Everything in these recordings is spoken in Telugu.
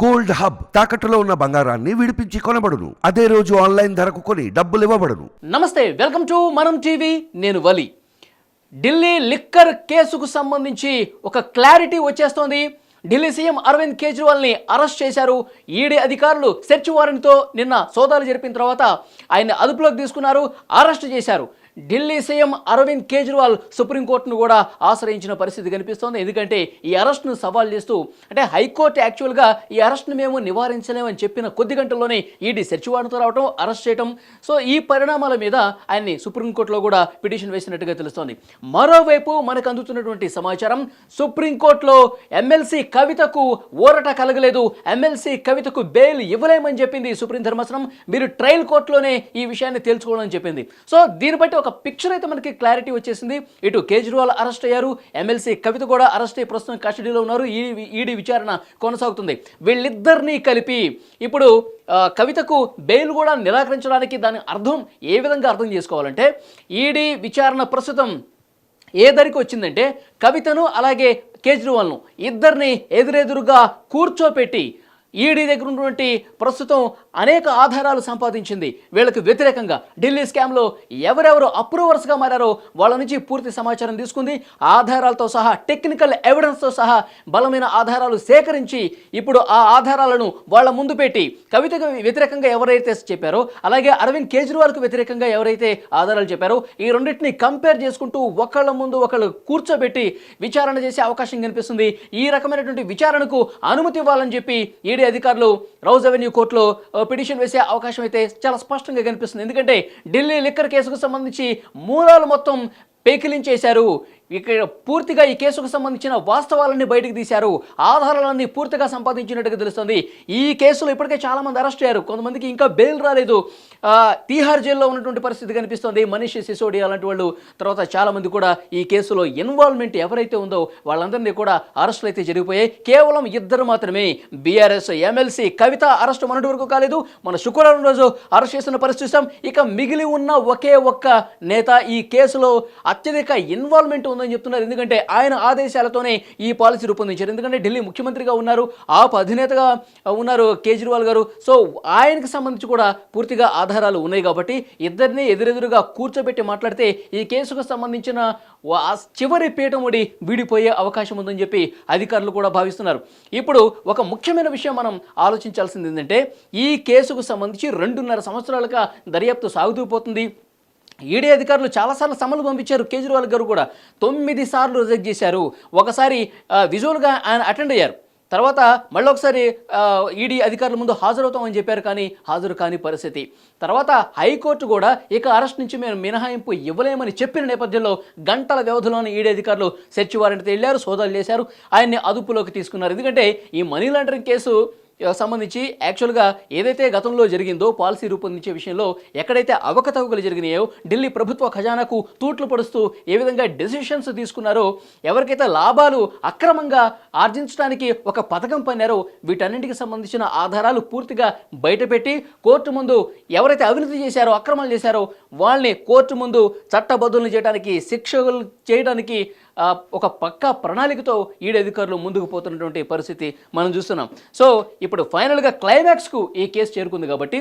గోల్డ్ హబ్ తాకట్టులో ఉన్న బంగారాన్ని విడిపించి కొనబడును. అదే రోజు ఆన్లైన్ ధరకు కొని డబ్బులు ఇవ్వబడును. నమస్తే వెల్కమ్ టు మనం టీవీ నేను వలి. ఢిల్లీ లిక్కర్ కేసుకు సంబంధించి ఒక క్లారిటీ వచ్చేస్తోంది. ఢిల్లీ సీఎం అరవింద్ కేజ్రీవాల్ని అరెస్ట్ చేశారు. ఈడీ అధికారులు సెర్చ్ వారెంట్తో నిన్న సోదాలు జరిపిన తర్వాత ఆయన్ని అదుపులోకి తీసుకున్నారు అరెస్ట్ చేశారు. ఢిల్లీ సీఎం అరవింద్ కేజ్రీవాల్ సుప్రీంకోర్టును కూడా ఆశ్రయించిన పరిస్థితి కనిపిస్తోంది. ఎందుకంటే ఈ అరెస్ట్ను సవాల్ చేస్తూ అంటే హైకోర్టు యాక్చువల్గా ఈ అరెస్ట్ను మేము నివారించలేమని చెప్పిన కొద్ది గంటల్లోనే ఈడీ సెర్చ్ వారెంట్తో రావడం అరెస్ట్ చేయడం సో ఈ పరిణామాల మీద ఆయన్ని సుప్రీంకోర్టులో కూడా పిటిషన్ వేసినట్టుగా తెలుస్తోంది. మరోవైపు మనకు అందుతున్నటువంటి సమాచారం సుప్రీంకోర్టులో ఎమ్మెల్సీ కవితకు ఊరట కలగలేదు. ఎమ్మెల్సీ కవితకు బెయిల్ ఇవ్వలేమని చెప్పింది సుప్రీం ధర్మాసనం. మీరు ట్రయల్ కోర్టులోనే ఈ విషయాన్ని తేల్చుకోవాలని చెప్పింది. సో దీన్ని బట్టి ఒక పిక్చర్ అయితే మనకి క్లారిటీ వచ్చేసింది. ఇటు కేజ్రీవాల్ అరెస్ట్ అయ్యారు. ఎమ్మెల్సీ కవిత కూడా అరెస్ట్ అయ్యి ప్రస్తుతం కస్టడీలో ఉన్నారు. ఈ ఈడీ విచారణ కొనసాగుతుంది. వీళ్ళిద్దరినీ కలిపి ఇప్పుడు కవితకు బెయిల్ కూడా నిరాకరించడానికి దాని అర్థం ఏ విధంగా అర్థం చేసుకోవాలంటే ఈడీ విచారణ ప్రస్తుతం ఏ దరికి వచ్చిందంటే కవితను అలాగే కేజ్రీవాల్ను ఇద్దరిని ఎదురెదురుగా కూర్చోపెట్టి ఈడీ దగ్గర ఉన్నటువంటి ప్రస్తుతం అనేక ఆధారాలు సంపాదించింది. వీళ్ళకి వ్యతిరేకంగా ఢిల్లీ స్కామ్లో ఎవరెవరు అప్రూవర్స్గా మారారో వాళ్ళ నుంచి పూర్తి సమాచారం తీసుకుంది. ఆధారాలతో సహా టెక్నికల్ ఎవిడెన్స్తో సహా బలమైన ఆధారాలు సేకరించి ఇప్పుడు ఆ ఆధారాలను వాళ్ళ ముందు పెట్టి కవితకు వ్యతిరేకంగా ఎవరైతే చెప్పారో అలాగే అరవింద్ కేజ్రీవాల్కు వ్యతిరేకంగా ఎవరైతే ఆధారాలు చెప్పారో ఈ రెండింటిని కంపేర్ చేసుకుంటూ ఒకళ్ళ ముందు ఒకళ్ళు కూర్చోబెట్టి విచారణ చేసే అవకాశం కనిపిస్తుంది. ఈ రకమైనటువంటి విచారణకు అనుమతి ఇవ్వాలని చెప్పి ఈడీ అధికారులు రౌజ్ అవెన్యూ కోర్టులో పిటిషన్ వేసే అవకాశం అయితే చాలా స్పష్టంగా కనిపిస్తుంది. ఎందుకంటే ఢిల్లీ లిక్కర్ కేసుకు సంబంధించి మూలాలు మొత్తం పేకిలించేశారు. ఇక్కడ పూర్తిగా ఈ కేసుకు సంబంధించిన వాస్తవాలన్నీ బయటకు తీశారు. ఆధారాలన్నీ పూర్తిగా సంపాదించినట్టుగా తెలుస్తుంది. ఈ కేసులో ఇప్పటికే చాలామంది అరెస్ట్ అయ్యారు. కొంతమందికి ఇంకా బెయిల్ రాలేదు. తీహార్ జైల్లో ఉన్నటువంటి పరిస్థితి కనిపిస్తుంది. మనీష్ సిసోడియా అలాంటి వాళ్ళు. తర్వాత చాలామంది కూడా ఈ కేసులో ఇన్వాల్వ్మెంట్ ఎవరైతే ఉందో వాళ్ళందరినీ కూడా అరెస్టులు అయితే జరిగిపోయాయి. కేవలం ఇద్దరు మాత్రమే. బీఆర్ఎస్ ఎమ్మెల్సీ కవిత అరెస్ట్ మొన్నటి వరకు కాలేదు. మన శుక్రవారం రోజు అరెస్ట్ చేసిన పరిస్థితి ఇక మిగిలి ఉన్న ఒకే ఒక్క నేత ఈ కేసులో అత్యధిక ఇన్వాల్వ్మెంట్ ఉందని చెప్తున్నారు. ఎందుకంటే ఆయన ఆదేశాలతోనే ఈ పాలసీ రూపొందించారు. ఎందుకంటే ఢిల్లీ ముఖ్యమంత్రిగా ఉన్నారు ఆప్ అధినేతగా ఉన్నారు కేజ్రీవాల్ గారు. సో ఆయనకు సంబంధించి కూడా పూర్తిగా ఆధారాలు ఉన్నాయి కాబట్టి ఇద్దరిని ఎదురెదురుగా కూర్చోబెట్టి మాట్లాడితే ఈ కేసుకు సంబంధించిన వా- చివరి పీఠముడి వీడిపోయే అవకాశం ఉందని చెప్పి అధికారులు కూడా భావిస్తున్నారు. ఇప్పుడు ఒక ముఖ్యమైన విషయం మనం ఆలోచించాల్సింది ఏంటంటే ఈ కేసుకు సంబంధించి రెండున్నర సంవత్సరాలుగా దర్యాప్తు సాగుతూ పోతుంది. ఈడీ అధికారులు చాలాసార్లు సమలు పంపించారు. కేజ్రీవాల్ గారు కూడా తొమ్మిది సార్లు రిజెక్ట్ చేశారు. ఒకసారి విజువల్గా ఆయన అటెండ్ అయ్యారు. తర్వాత మళ్ళీ ఒకసారి ఈడీ అధికారుల ముందు హాజరవుతామని చెప్పారు కానీ హాజరు కాని పరిస్థితి. తర్వాత హైకోర్టు కూడా ఇక అరెస్ట్ నుంచి మేము మినహాయింపు ఇవ్వలేమని చెప్పిన నేపథ్యంలో గంటల వ్యవధిలోనే ఈడీ అధికారులు సెర్చ్ వారెంట్ వెళ్ళారు సోదాలు చేశారు. ఆయన్ని అదుపులోకి తీసుకున్నారు. ఎందుకంటే ఈ మనీ లాండరింగ్ కేసు సంబంధించి యాక్చువల్గా ఏదైతే గతంలో జరిగిందో పాలసీ రూపొందించే విషయంలో ఎక్కడైతే అవకతవకలు జరిగినాయో ఢిల్లీ ప్రభుత్వ ఖజానాకు తూట్లు పడుస్తూ ఏ విధంగా డెసిషన్స్ తీసుకున్నారో ఎవరికైతే లాభాలు అక్రమంగా ఆర్జించడానికి ఒక పథకం పన్నారో వీటన్నింటికి సంబంధించిన ఆధారాలు పూర్తిగా బయటపెట్టి కోర్టు ముందు ఎవరైతే అవినీతి చేశారో అక్రమాలు చేశారో వాళ్ళని కోర్టు ముందు చట్టబద్ధులను చేయడానికి శిక్షలు చేయడానికి ఒక పక్కా ప్రణాళికతో ఈడీ అధికారులు ముందుకు పోతున్నటువంటి పరిస్థితి మనం చూస్తున్నాం. సో ఇప్పుడు ఫైనల్గా క్లైమాక్స్కు ఈ కేసు చేరుకుంది కాబట్టి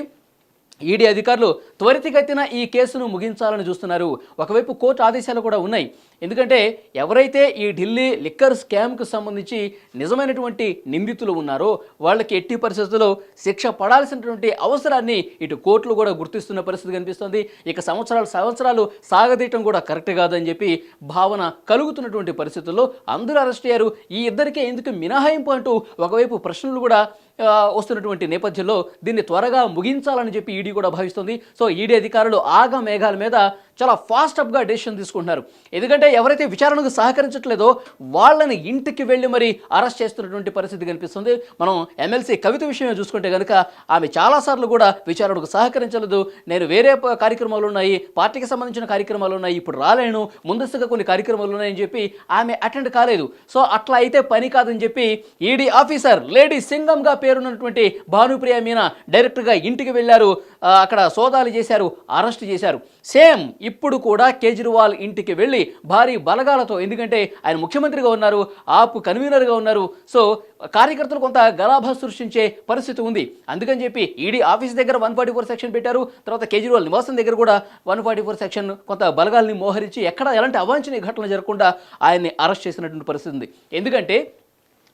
ఈడీ అధికారులు త్వరితగతిన ఈ కేసును ముగించాలని చూస్తున్నారు. ఒకవైపు కోర్టు ఆదేశాలు కూడా ఉన్నాయి. ఎందుకంటే ఎవరైతే ఈ ఢిల్లీ లిక్కర్ స్కామ్కు సంబంధించి నిజమైనటువంటి నిందితులు ఉన్నారో వాళ్ళకి ఎట్టి పరిస్థితుల్లో శిక్ష పడాల్సినటువంటి అవసరాన్ని ఇటు కోర్టులు కూడా గుర్తిస్తున్న పరిస్థితి కనిపిస్తుంది. ఇక సంవత్సరాలు సంవత్సరాలు సాగదీయటం కూడా కరెక్ట్ కాదని చెప్పి భావన కలుగుతున్నటువంటి పరిస్థితుల్లో అందరూ అరెస్ట్ అయ్యారు. ఈ ఇద్దరికే ఎందుకు మినహాయింపు అంటూ ఒకవైపు ప్రశ్నలు కూడా వస్తున్నటువంటి నేపథ్యంలో దీన్ని త్వరగా ముగించాలని చెప్పి ఈడీ కూడా భావిస్తుంది. సో ఈడీ అధికారులు ఆగ మేఘాల మీద చాలా ఫాస్ట్ అప్గా డెసిషన్ తీసుకుంటున్నారు. ఎందుకంటే ఎవరైతే విచారణకు సహకరించట్లేదో వాళ్ళని ఇంటికి వెళ్ళి మరి అరెస్ట్ చేస్తున్నటువంటి పరిస్థితి కనిపిస్తుంది. మనం ఎమ్మెల్సీ కవిత విషయమే చూసుకుంటే కనుక ఆమె చాలాసార్లు కూడా విచారణకు సహకరించలేదు. నేను వేరే కార్యక్రమాలు ఉన్నాయి పార్టీకి సంబంధించిన కార్యక్రమాలు ఉన్నాయి ఇప్పుడు రాలేను ముందస్తుగా కొన్ని కార్యక్రమాలు ఉన్నాయని చెప్పి ఆమె అటెండ్ కాలేదు. సో అట్లా అయితే పని కాదని చెప్పి ఈడీ ఆఫీసర్ లేడీ సింగంగా పేరున్నటువంటి భానుప్రియ మీనా డైరెక్ట్గా ఇంటికి వెళ్ళారు. అక్కడ సోదాలు చేశారు అరెస్ట్ చేశారు. సేమ్ ఇప్పుడు కూడా కేజ్రీవాల్ ఇంటికి వెళ్ళి భారీ బలగాలతో ఎందుకంటే ఆయన ముఖ్యమంత్రిగా ఉన్నారు ఆపు కన్వీనర్గా ఉన్నారు సో కార్యకర్తలు కొంత గలాభ సృష్టించే పరిస్థితి ఉంది. అందుకని చెప్పి ఈడీ ఆఫీస్ దగ్గర వన్ ఫార్టీ ఫోర్ సెక్షన్ పెట్టారు. తర్వాత కేజ్రీవాల్ నివాసం దగ్గర కూడా వన్ ఫార్టీ ఫోర్ సెక్షన్ కొంత బలగాల్ని మోహరించి ఎక్కడ ఎలాంటి అవాంఛనీయ ఘటనలు జరగకుండా ఆయన్ని అరెస్ట్ చేసినటువంటి పరిస్థితి ఉంది. ఎందుకంటే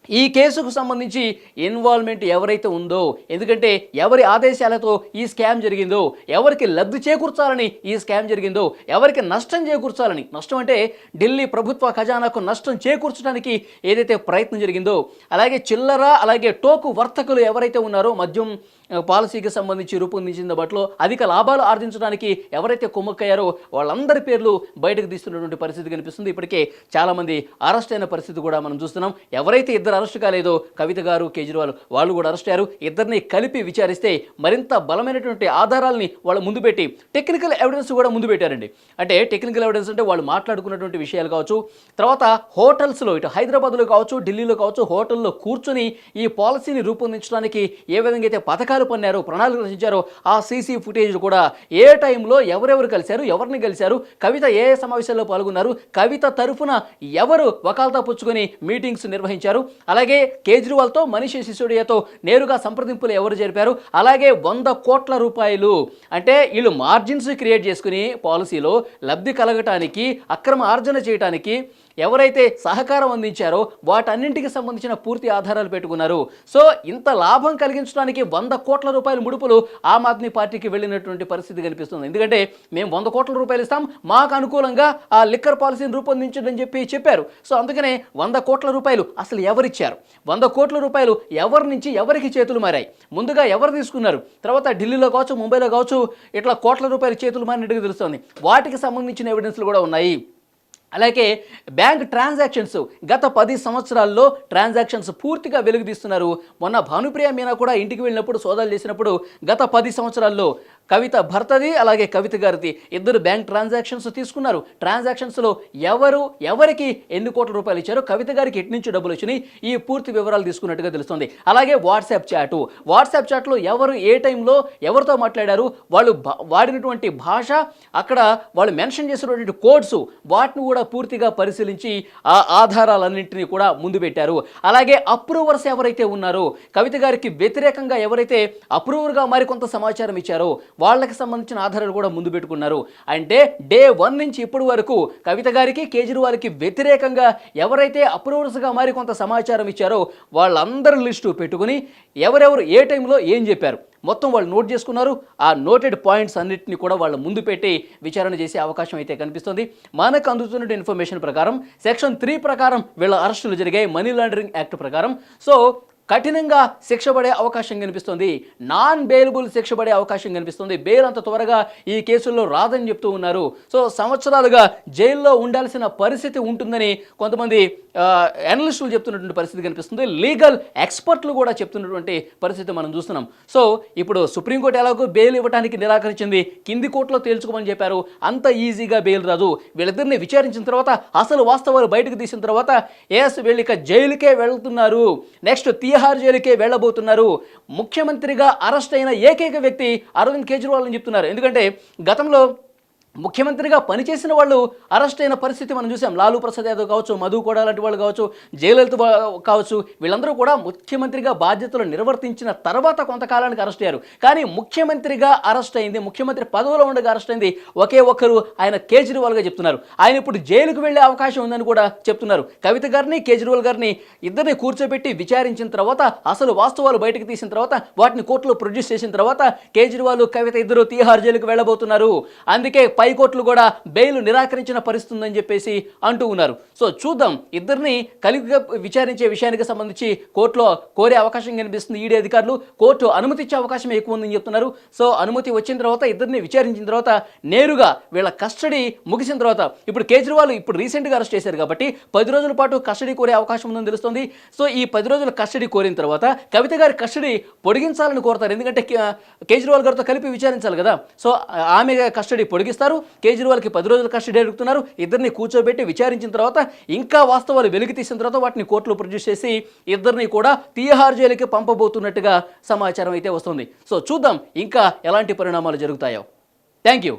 ఈ కేసుకు సంబంధించి ఇన్వాల్వ్మెంట్ ఎవరైతే ఉందో ఎందుకంటే ఎవరి ఆదేశాలతో ఈ స్కామ్ జరిగిందో ఎవరికి లబ్ధి చేకూర్చాలని ఈ స్కామ్ జరిగిందో ఎవరికి నష్టం చేకూర్చాలని నష్టం అంటే ఢిల్లీ ప్రభుత్వ ఖజానాకు నష్టం చేకూర్చడానికి ఏదైతే ప్రయత్నం జరిగిందో అలాగే చిల్లర అలాగే టోకు వర్తకులు ఎవరైతే ఉన్నారో మద్యం పాలసీకి సంబంధించి రూపొందించిన బట్లో అధిక లాభాలు ఆర్జించడానికి ఎవరైతే కుమ్మక్కయ్యారో వాళ్ళందరి పేర్లు బయటకు తీస్తున్నటువంటి పరిస్థితి కనిపిస్తుంది. ఇప్పటికే చాలామంది అరెస్ట్ అయిన పరిస్థితి కూడా మనం చూస్తున్నాం. ఎవరైతే ఇద్దరు అరెస్ట్ కాలేదో కవిత గారు కేజ్రీవాల్ వాళ్ళు కూడా అరెస్ట్ అయ్యారు. ఇద్దరిని కలిపి విచారిస్తే మరింత బలమైనటువంటి ఆధారాలని వాళ్ళ ముందు పెట్టి టెక్నికల్ ఎవిడెన్స్ కూడా ముందు పెట్టారండి. అంటే టెక్నికల్ ఎవిడెన్స్ అంటే వాళ్ళు మాట్లాడుకున్నటువంటి విషయాలు కావచ్చు తర్వాత హోటల్స్లో ఇటు హైదరాబాద్లో కావచ్చు ఢిల్లీలో కావచ్చు హోటల్లో కూర్చొని ఈ పాలసీని రూపొందించడానికి ఏ విధంగా అయితే పథకాలు పన్నారో ప్రణాళికలు రచించారో. ఆ సీసీ ఫుటేజ్ కూడా ఏ టైంలో ఎవరెవరు కలిశారు ఎవరిని కలిశారు కవిత ఏ ఏ సమావేశాల్లో పాల్గొన్నారు కవిత తరఫున ఎవరు వకాల్తా పుచ్చుకొని మీటింగ్స్ నిర్వహించారు అలాగే కేజ్రీవాల్తో మనీష్ సిసోడియాతో నేరుగా సంప్రదింపులు ఎవరు జరిపారు అలాగే వంద కోట్ల రూపాయలు అంటే వీళ్ళు మార్జిన్స్ క్రియేట్ చేసుకుని పాలసీలో లబ్ధి కలగటానికి అక్రమ ఆర్జన చేయటానికి ఎవరైతే సహకారం అందించారో వాటన్నింటికి సంబంధించిన పూర్తి ఆధారాలు పెట్టుకున్నారు. సో ఇంత లాభం కలిగించడానికి వంద కోట్ల రూపాయల ముడుపులు ఆమ్ ఆద్మీ పార్టీకి వెళ్ళినటువంటి పరిస్థితి కనిపిస్తుంది. ఎందుకంటే మేము వంద కోట్ల రూపాయలు ఇస్తాం మాకు అనుకూలంగా ఆ లిక్కర్ పాలసీని రూపొందించడని అని చెప్పి చెప్పారు. సో అందుకనే వంద కోట్ల రూపాయలు అసలు ఎవరిచ్చారు? వంద కోట్ల రూపాయలు ఎవరి నుంచి ఎవరికి చేతులు మారాయి? ముందుగా ఎవరు తీసుకున్నారు? తర్వాత ఢిల్లీలో కావచ్చు ముంబైలో కావచ్చు ఇట్లా కోట్ల రూపాయలు చేతులు మారినట్టుగా తెలుస్తుంది. వాటికి సంబంధించిన ఎవిడెన్స్లు కూడా ఉన్నాయి. అలాగే బ్యాంక్ ట్రాన్సాక్షన్స్ గత పది సంవత్సరాల్లో ట్రాన్సాక్షన్స్ పూర్తిగా వెలుగుదీస్తున్నారు. మొన్న భానుప్రియ మీనా కూడా ఇంటికి వెళ్ళినప్పుడు సోదాలు చేసినప్పుడు గత పది సంవత్సరాల్లో కవిత భర్తది అలాగే కవిత గారిది. ఇద్దరు బ్యాంక్ ట్రాన్సాక్షన్స్ తీసుకున్నారు. ట్రాన్సాక్షన్స్లో ఎవరు ఎవరికి ఎన్ని కోట్ల రూపాయలు ఇచ్చారో కవిత గారికి ఎటు నుంచి డబ్బులు వచ్చినాయి. ఈ పూర్తి వివరాలు తీసుకున్నట్టుగా తెలుస్తుంది. అలాగే వాట్సాప్ చాటు. వాట్సాప్ చాట్లో ఎవరు ఏ టైంలో ఎవరితో మాట్లాడారు వాళ్ళు భా- వాడినటువంటి భాష అక్కడ వాళ్ళు మెన్షన్ చేసినటువంటి కోడ్స్ వాటిని కూడా పూర్తిగా పరిశీలించి ఆ ఆధారాలన్నింటినీ కూడా ముందు పెట్టారు. అలాగే అప్రూవర్స్ ఎవరైతే ఉన్నారో కవిత గారికి వ్యతిరేకంగా ఎవరైతే అప్రూవర్గా మరి కొంత సమాచారం ఇచ్చారో వాళ్ళకి సంబంధించిన ఆధారాలు కూడా ముందు పెట్టుకున్నారు. అంటే డే వన్ నుంచి ఇప్పటి వరకు కవిత గారికి కేజ్రీవాల్కి వ్యతిరేకంగా ఎవరైతే అప్రూవర్స్గా మారి కొంత సమాచారం ఇచ్చారో వాళ్ళందరి లిస్టు పెట్టుకుని ఎవరెవరు ఏ టైంలో ఏం చెప్పారు మొత్తం వాళ్ళు నోట్ చేసుకున్నారు. ఆ నోటెడ్ పాయింట్స్ అన్నింటినీ కూడా వాళ్ళ ముందు పెట్టి విచారణ చేసే అవకాశం అయితే కనిపిస్తుంది. మనకు అందుతున్న ఇన్ఫర్మేషన్ ప్రకారం సెక్షన్ త్రీ ప్రకారం వీళ్ళ అరెస్టులు జరిగాయి. మనీ లాండరింగ్ యాక్ట్ ప్రకారం. సో కఠినంగా శిక్ష పడే అవకాశం కనిపిస్తుంది. నాన్ బెయిలబుల్ శిక్ష పడే అవకాశం కనిపిస్తుంది. బెయిల్ అంత త్వరగా ఈ కేసుల్లో రాదని చెప్తూ ఉన్నారు. సో సంవత్సరాలుగా జైల్లో ఉండాల్సిన పరిస్థితి ఉంటుందని కొంతమంది అనలిస్టులు చెప్తున్నటువంటి పరిస్థితి కనిపిస్తుంది. లీగల్ ఎక్స్పర్ట్లు కూడా చెప్తున్నటువంటి పరిస్థితి మనం చూస్తున్నాం. సో ఇప్పుడు సుప్రీంకోర్టు ఎలాగో బెయిల్ ఇవ్వడానికి నిరాకరించింది. కింది కోర్టులో తేల్చుకోమని చెప్పారు. అంత ఈజీగా బెయిల్ రాదు. వీళ్ళిద్దరిని విచారించిన తర్వాత అసలు వాస్తవాలు బయటకు తీసిన తర్వాత ఎస్ వీళ్ళిక జైలుకే వెళ్తున్నారు. నెక్స్ట్ తీహార్ జైలుకే వెళ్ళబోతున్నారు. ముఖ్యమంత్రిగా అరెస్ట్ అయిన ఏకైక వ్యక్తి అరవింద్ కేజ్రీవాల్ అని చెప్తున్నారు. ఎందుకంటే గతంలో ముఖ్యమంత్రిగా పనిచేసిన వాళ్ళు అరెస్ట్ అయిన పరిస్థితి మనం చూసాం. లాలూ ప్రసాద్ యాదవ్ కావచ్చు మధు కూడా లాంటి వాళ్ళు కావచ్చు జయలలిత కావచ్చు వీళ్ళందరూ కూడా ముఖ్యమంత్రిగా బాధ్యతలు నిర్వర్తించిన తర్వాత కొంతకాలానికి అరెస్ట్ అయ్యారు. కానీ ముఖ్యమంత్రిగా అరెస్ట్ అయింది ముఖ్యమంత్రి పదవిలో ఉండగా అరెస్ట్ అయింది ఒకే ఒక్కరు ఆయన కేజ్రీవాల్గా చెప్తున్నారు. ఆయన ఇప్పుడు జైలుకు వెళ్ళే అవకాశం ఉందని కూడా చెప్తున్నారు. కవిత గారిని కేజ్రీవాల్ గారిని ఇద్దరిని కూర్చోబెట్టి విచారించిన తర్వాత అసలు వాస్తవాలు బయటకు తీసిన తర్వాత వాటిని కోర్టులో ప్రొడ్యూస్ చేసిన తర్వాత కేజ్రీవాల్ కవిత ఇద్దరు తీహార్ జైలుకు వెళ్ళబోతున్నారు. అందుకే పై హైకోర్టులు కూడా బెయిల్ నిరాకరించిన పరిస్థితి ఉందని చెప్పేసి అంటూ ఉన్నారు. సో చూద్దాం ఇద్దరిని కలిగిగా విచారించే విషయానికి సంబంధించి కోర్టులో కోరే అవకాశం కనిపిస్తుంది ఈడీ అధికారులు. కోర్టు అనుమతి ఇచ్చే అవకాశం ఎక్కువ ఉందని చెప్తున్నారు. సో అనుమతి వచ్చిన తర్వాత ఇద్దరిని విచారించిన తర్వాత నేరుగా వీళ్ళ కస్టడీ ముగిసిన తర్వాత ఇప్పుడు కేజ్రీవాల్ ఇప్పుడు రీసెంట్గా అరెస్ట్ చేశారు కాబట్టి పది రోజుల పాటు కస్టడీ కోరే అవకాశం ఉందని తెలుస్తుంది. సో ఈ పది రోజుల కస్టడీ కోరిన తర్వాత కవిత గారి కస్టడీ పొడిగించాలని కోరుతారు. ఎందుకంటే కేజ్రీవాల్ గారితో కలిపి విచారించాలి కదా. సో ఆమె కస్టడీ పొడిగిస్తారు కేజ్రీవాల్కి పది రోజుల కస్టడీ అడుగుతున్నారు ఇద్దరిని కూర్చోబెట్టి విచారించిన తర్వాత ఇంకా వాస్తవాలు వెలికి తీసిన తర్వాత వాటిని కోర్టులో ప్రొడ్యూస్ చేసి ఇద్దరిని కూడా తీహార్ జైలుకి పంపబోతున్నట్టుగా సమాచారం అయితే వస్తుంది. సో చూద్దాం ఇంకా ఎలాంటి పరిణామాలు జరుగుతాయో. Thank you